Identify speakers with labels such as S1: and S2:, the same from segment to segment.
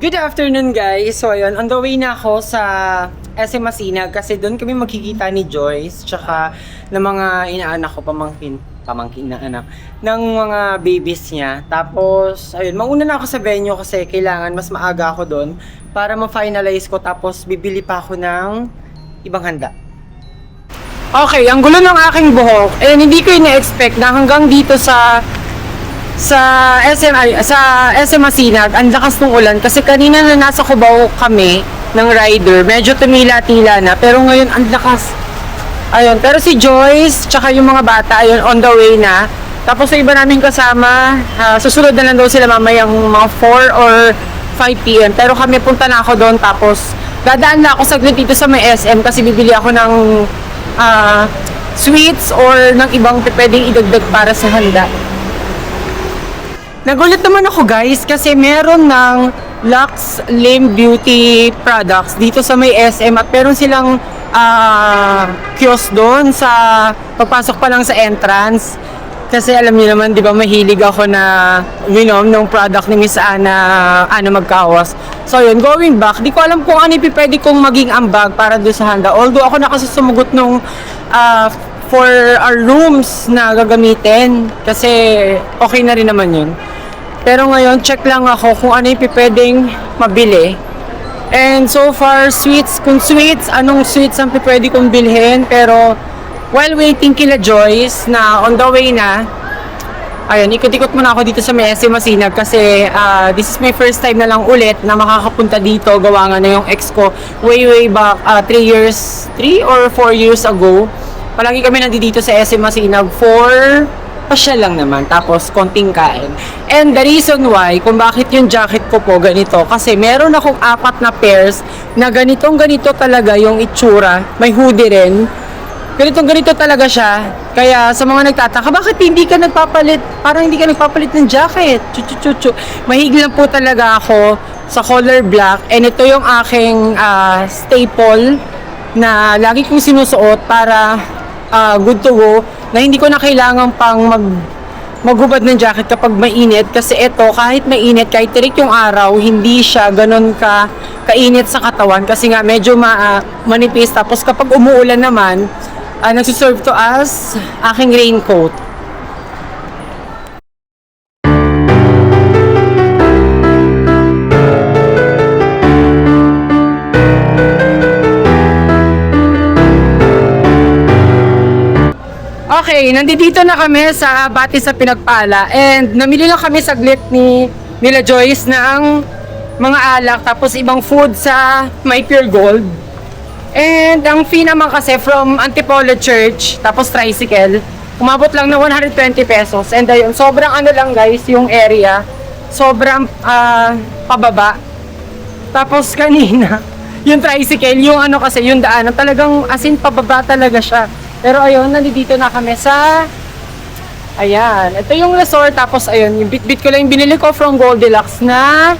S1: Good afternoon guys! So ayun, on the way na ako sa SM Masinag kasi doon kami magkikita ni Joyce tsaka ng mga inaanak ko pamangkin pamangkin na anak ng mga babies niya. Tapos ayun, mauna na ako sa venue kasi kailangan mas maaga ako doon para ma-finalize ko tapos bibili pa ako ng ibang handa. Okay, ang gulo ng aking buhok. Eh, hindi ko ina-expect na hanggang dito sa sa SM sa SM Masinag, ang lakas ng ulan kasi kanina na nasa Cubao kami ng rider, medyo tumila-tila na pero ngayon ang lakas. Ayun, pero si Joyce tsaka yung mga bata ayun on the way na. Tapos sa iba namin kasama, ah, susunod na lang daw sila mamayang mga 4 or 5 p.m. Pero kami punta na ako doon tapos dadaan na ako saglit dito sa may SM kasi bibili ako ng ah, sweets or ng ibang pwedeng idagdag para sa handa. Nagulat naman ako guys kasi meron ng Lux Lim Beauty products dito sa may SM at meron silang ah, kiosk doon sa pagpasok pa lang sa entrance. Kasi alam niyo naman, di ba, mahilig ako na minom ng product ni Miss Ana, Ana Magkawas. So yun, going back, di ko alam kung ano yung pwede kong maging ambag para doon sa handa. Although ako na kasi sumugot nung ah, for our rooms na gagamitin. Kasi okay na rin naman yun. Pero ngayon, check lang ako kung ano yung pwedeng mabili. And so far, sweets, kung sweets, anong sweets ang pwede kong bilhin. Pero while waiting kila Joyce na on the way na, ayun, ikot-ikot muna ako dito sa may SM Masinag kasi ah, this is my first time na lang ulit na makakapunta dito. Gawa nga na yung ex ko way, way back, 3 years, 3 or 4 years ago. Palagi kami nandito sa SM Masinag for pasyal lang naman, tapos konting kain. And the reason why, kung bakit yung jacket ko po ganito, kasi meron akong apat na pairs na ganitong ganito talaga yung itsura. May hoodie rin. Ganitong ganito talaga siya. Kaya sa mga nagtataka, bakit hindi ka nagpapalit? Parang hindi ka nagpapalit ng jacket. Chuchuchuchu. Mahig lang po talaga ako sa color black. And ito yung aking ah, staple na lagi kong sinusuot para ah, good to go na hindi ko na kailangan pang mag maghubad ng jacket kapag mainit kasi ito kahit mainit kahit tirik yung araw hindi siya ganun ka kainit sa katawan kasi nga medyo ma, ah, manipis tapos kapag umuulan naman uh, nagsiserve to as aking raincoat Okay, nandito na kami sa Bati sa Pinagpala and namili lang kami saglit ni nila Joyce ng mga alak tapos ibang food sa My Pure Gold. And ang fee naman kasi from Antipolo Church tapos tricycle, umabot lang na 120 pesos. And ayun, sobrang ano lang guys yung area. Sobrang ah, pababa. Tapos kanina, yung tricycle, yung ano kasi, yung daanan, talagang as in pababa talaga siya. Pero ayun, nandito na kami sa Ayan, ito yung resort tapos ayun, yung bit-bit ko lang yung binili ko from Goldilocks na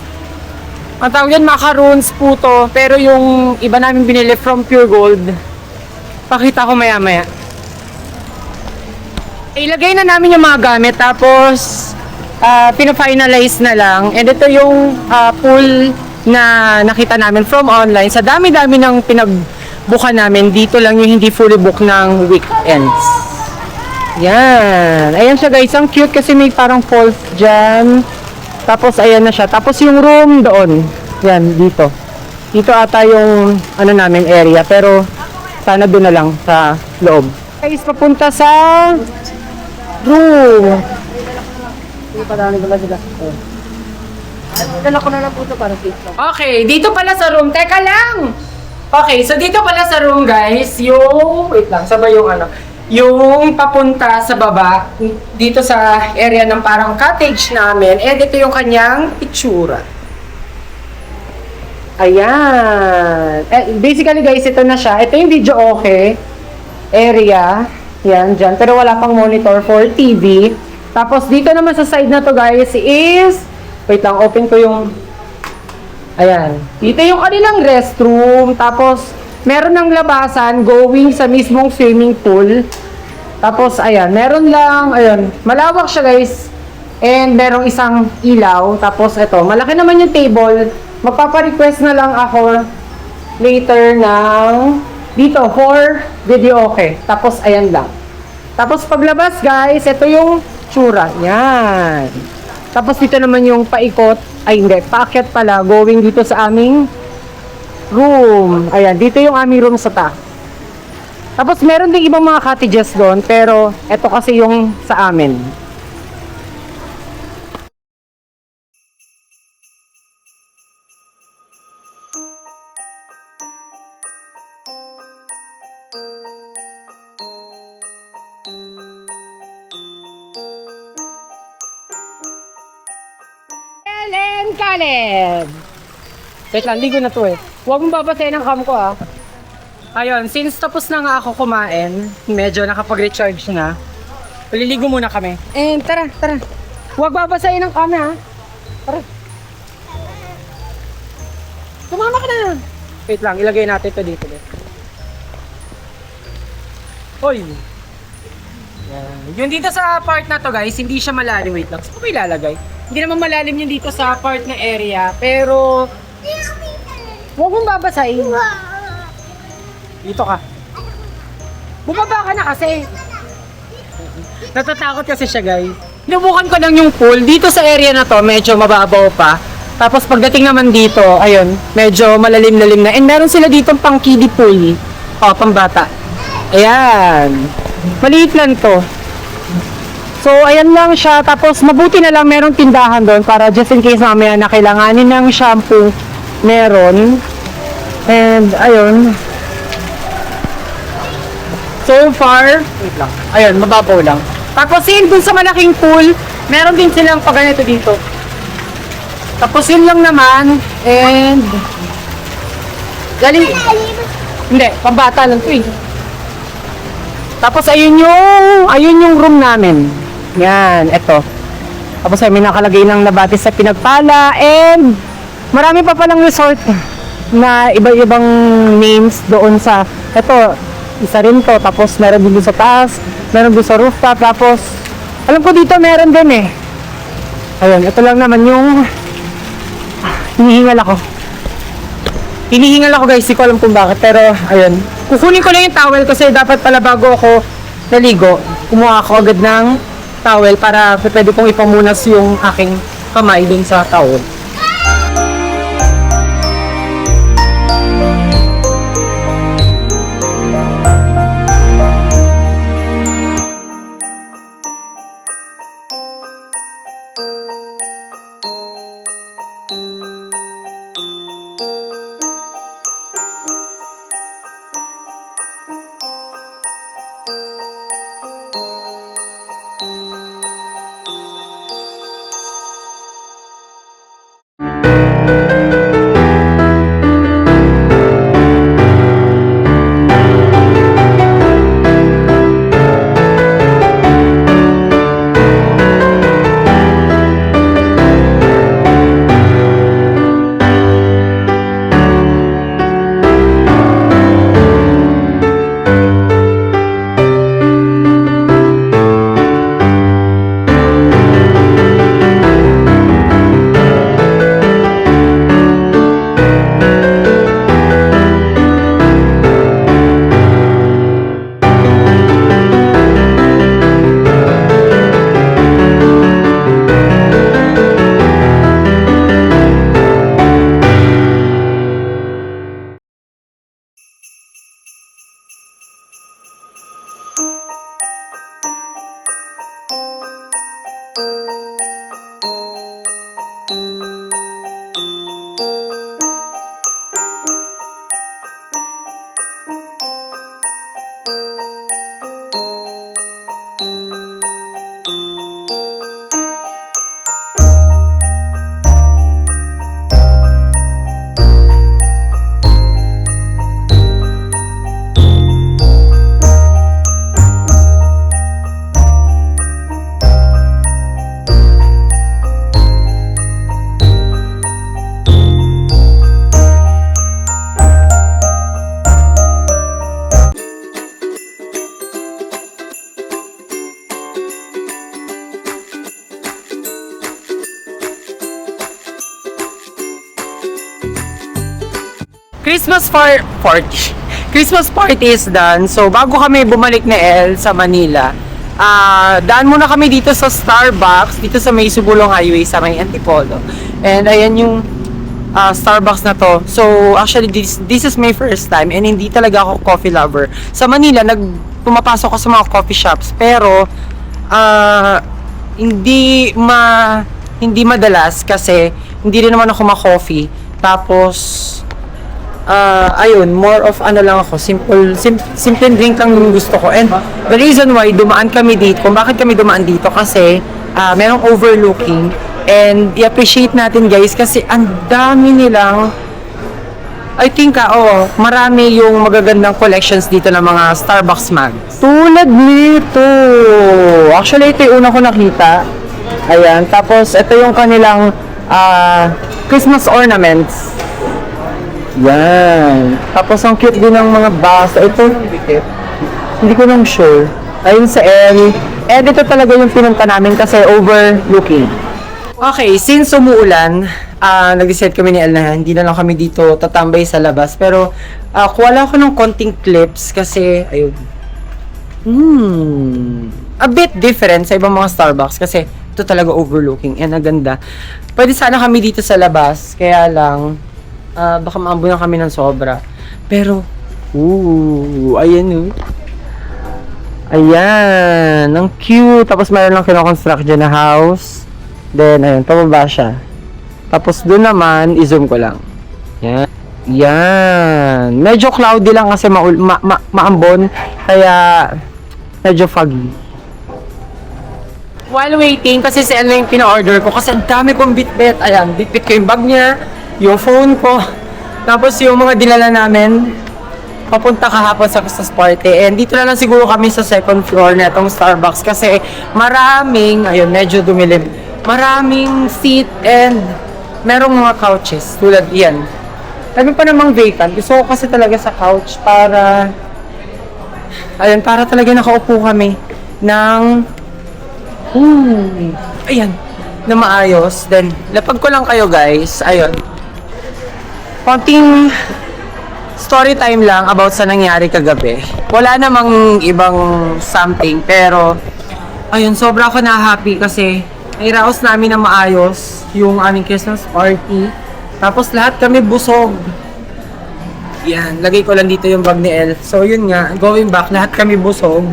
S1: ang tawag yan, macaroons po to. Pero yung iba namin binili from Pure Gold. Pakita ko maya maya. Ilagay na namin yung mga gamit tapos ah pina-finalize na lang. And ito yung ah, pool na nakita namin from online. Sa dami-dami ng pinagbukan namin, dito lang yung hindi fully book ng weekends. Yan. Ayan siya guys. Ang cute kasi may parang falls dyan. Tapos ayan na siya. Tapos yung room doon. Yan, dito. Dito ata yung ano namin area. Pero sana doon na lang sa loob. Guys, papunta sa room. Dala ko na lang po para safe. Okay, dito pala sa room. Teka lang! Okay, so dito pala sa room guys, yung, wait lang, sabay yung ano, yung papunta sa baba, dito sa area ng parang cottage namin, and ito yung kanyang itsura. Ayan. Eh, basically guys, ito na siya. Ito yung video okay area. Yan, dyan. Pero wala pang monitor for TV. Tapos dito naman sa side na to guys is, wait lang, open ko yung, ayan. Dito yung kanilang restroom. Tapos, meron ng labasan going sa mismong swimming pool. Tapos, ayan, meron lang, ayun, malawak siya guys. And merong isang ilaw. Tapos, ito, malaki naman yung table. Magpapa-request na lang ako later ng dito for video okay. Tapos, ayan lang. Tapos, paglabas guys, ito yung tsura. Yan. Tapos, dito naman yung paikot. Ay, hindi, paakyat pala. Going dito sa aming room. Ayan, dito yung aming room sa ta. Tapos meron ding ibang mga cottages doon, pero ito kasi yung sa amin. Ellen Caleb! Wait lang, ligo na to eh. Huwag mong babasahin ang cam ko ah. Ayun, since tapos na nga ako kumain, medyo nakapag-recharge na, paliligo muna kami. And tara, tara. Huwag babasahin ang cam ha. Tara. Sumama ka na. Wait lang, ilagay natin ito dito. eh. Hoy! Yan. Yung dito sa part na to guys, hindi siya malalim. Wait lang, saan ko ba ilalagay? Hindi naman malalim yung dito sa part na area, pero huwag mong babasahin. Dito ka. Bumaba ka na kasi. Natatakot kasi siya guys. Sinubukan ko lang yung pool. Dito sa area na to, medyo mababaw pa. Tapos pagdating naman dito, ayun, medyo malalim-lalim na. And meron sila dito pang kiddie pool. O, pang bata. Ayan. Maliit lang to. So, ayan lang siya. Tapos, mabuti na lang merong tindahan doon para just in case mamaya na kailanganin ng shampoo, meron. And, ayun. So far, wait lang. Ayun, mababaw lang. Tapos yun, dun sa malaking pool, meron din silang paganito dito. Tapos yun lang naman, and... Dali. Hindi, pambata lang to eh. Tapos ayun yung, ayun yung room namin. Yan, eto. Tapos ay may nakalagay ng nabati sa pinagpala and marami pa palang resort na iba-ibang names doon sa eto isa rin to tapos meron din sa taas meron doon sa rooftop tapos alam ko dito meron din eh. Ayun ito lang naman yung ah, hinihingal ako. Hinihingal ako guys hindi ko alam kung bakit pero ayun. Kukunin ko lang yung towel kasi dapat pala bago ako naligo kumuha ako agad ng towel para pwede kong ipamunas yung aking kamay dun sa towel Christmas far party. Christmas party is done. So, bago kami bumalik na L sa Manila, ah daan muna kami dito sa Starbucks, dito sa may Subulong Highway, sa may Antipolo. And ayan yung ah, Starbucks na to. So, actually, this, this is my first time and hindi talaga ako coffee lover. Sa Manila, nag pumapasok ako sa mga coffee shops, pero ah hindi ma hindi madalas kasi hindi rin naman ako ma-coffee. Tapos ah ayun, more of ano lang ako, simple sim, simple drink lang yung gusto ko. And the reason why dumaan kami dito, kung bakit kami dumaan dito kasi ah merong overlooking and i-appreciate natin guys kasi ang dami nilang I think, ah, oo, marami yung magagandang collections dito ng mga Starbucks mags. Tulad nito. Actually, ito yung una ko nakita. Ayan. Tapos, ito yung kanilang ah, Christmas ornaments. Yan. Tapos, ang cute din ng mga basa. Ito, hindi ko lang sure. Ayun sa L. Eh, dito talaga yung pinunta namin kasi overlooking. Okay, since umuulan, ah nag-decide kami ni El na hindi na lang kami dito tatambay sa labas. Pero, kuha lang ako ng konting clips kasi, ayun. Hmm. A bit different sa ibang mga Starbucks kasi ito talaga overlooking and ang ganda. Pwede sana kami dito sa labas, kaya lang, ah baka maambo na kami ng sobra. Pero, ooh, ayan oh. Ayan, ang cute. Tapos meron lang kinoconstruct dyan na house. Then, ayun, pababa siya. Tapos doon naman, i-zoom ko lang. Yan. Yan. Medyo cloudy lang kasi maul ma ma maambon. Kaya, medyo foggy. While waiting, kasi si ano yung pina-order ko, kasi ang dami kong bitbit. Ayan, bitbit ko yung bag niya, yung phone ko, tapos yung mga dinala namin, papunta kahapon sa Christmas party. And dito na lang siguro kami sa second floor na itong Starbucks kasi maraming, ayun, medyo dumilim. Maraming seat and merong mga couches tulad yan. Sabi pa namang vacant. Gusto ko kasi talaga sa couch para ayun, para talaga nakaupo kami ng hmm, ayan, na maayos. Then, lapag ko lang kayo guys. Ayun. Konting story time lang about sa nangyari kagabi. Wala namang ibang something, pero ayun, sobra ako na happy kasi nairaos namin na maayos yung aming Christmas party. Tapos lahat kami busog. Yan, lagay ko lang dito yung bag ni El. So yun nga, going back, lahat kami busog.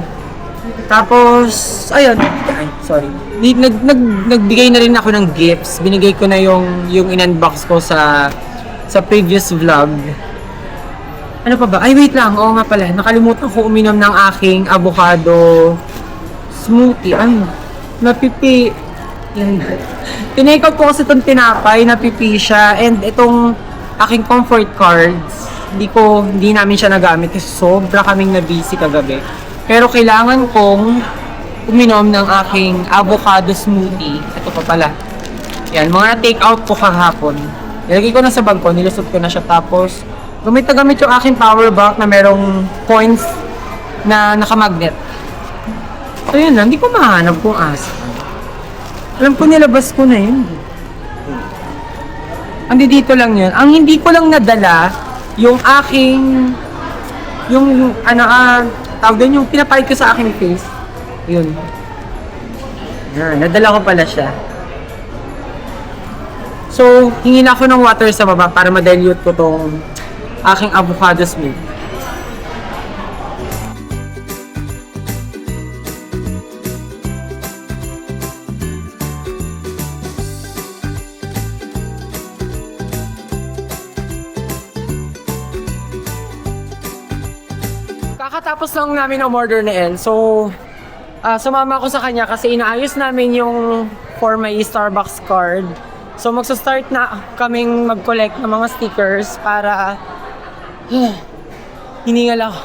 S1: Tapos, ayun, ay, sorry. Nag, nag, nagbigay na rin ako ng gifts. Binigay ko na yung, yung in-unbox ko sa, sa previous vlog. Ano pa ba? Ay, wait lang. Oo nga pala. Nakalimutan ko uminom ng aking avocado smoothie. Ay, napipi. Out ko kasi itong tinapay, napipi siya. And itong aking comfort cards, hindi ko, hindi namin siya nagamit kasi sobra kaming na-busy kagabi. Pero kailangan kong uminom ng aking avocado smoothie. Ito pa pala. Yan, mga na-take out ko kahapon. Nilagay ko na sa bag ko, nilusot ko na siya. Tapos, gamit na gamit yung aking power bank na merong coins na nakamagnet. So yun lang, hindi ko mahanap kung asa. Alam ko nilabas ko na yun. Andi dito lang yun. Ang hindi ko lang nadala, yung aking, yung, ano, ah, tawag doon, yung pinapahid ko sa aking face. Yun. Yan, nadala ko pala siya. So, hingi na ako ng water sa baba para ma-dilute ko tong aking avocado smoothie. Kakatapos lang namin umorder ni El. So, ah sumama ako sa kanya kasi inaayos namin yung for my Starbucks card. So, magsa-start na kaming mag-collect ng mga stickers para hiningal ako.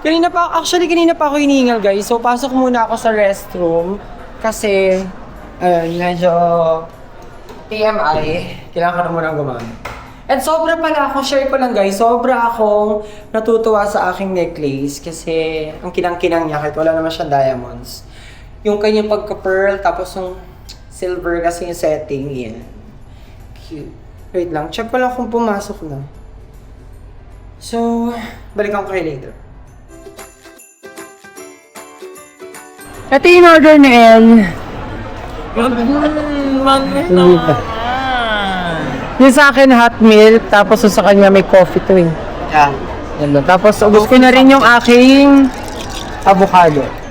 S1: Kanina pa, actually kanina pa ako hiningal guys. So, pasok muna ako sa restroom kasi ayun, medyo TMI. Kailangan ko na muna gumamit. And sobra pala ako, share ko lang guys, sobra akong natutuwa sa aking necklace kasi ang kinang-kinang niya kahit wala naman siyang diamonds. Yung kanyang pagka-pearl, tapos yung silver kasi yung setting, yan. Cute. Wait lang, check ko lang kung pumasok na. So, balikan ko kayo later. Ito yung order ni El. Yung sa akin hot milk, tapos yung sa kanya may coffee to eh.
S2: Yeah.
S1: Yan lang. Tapos ubos ko na rin yung aking avocado.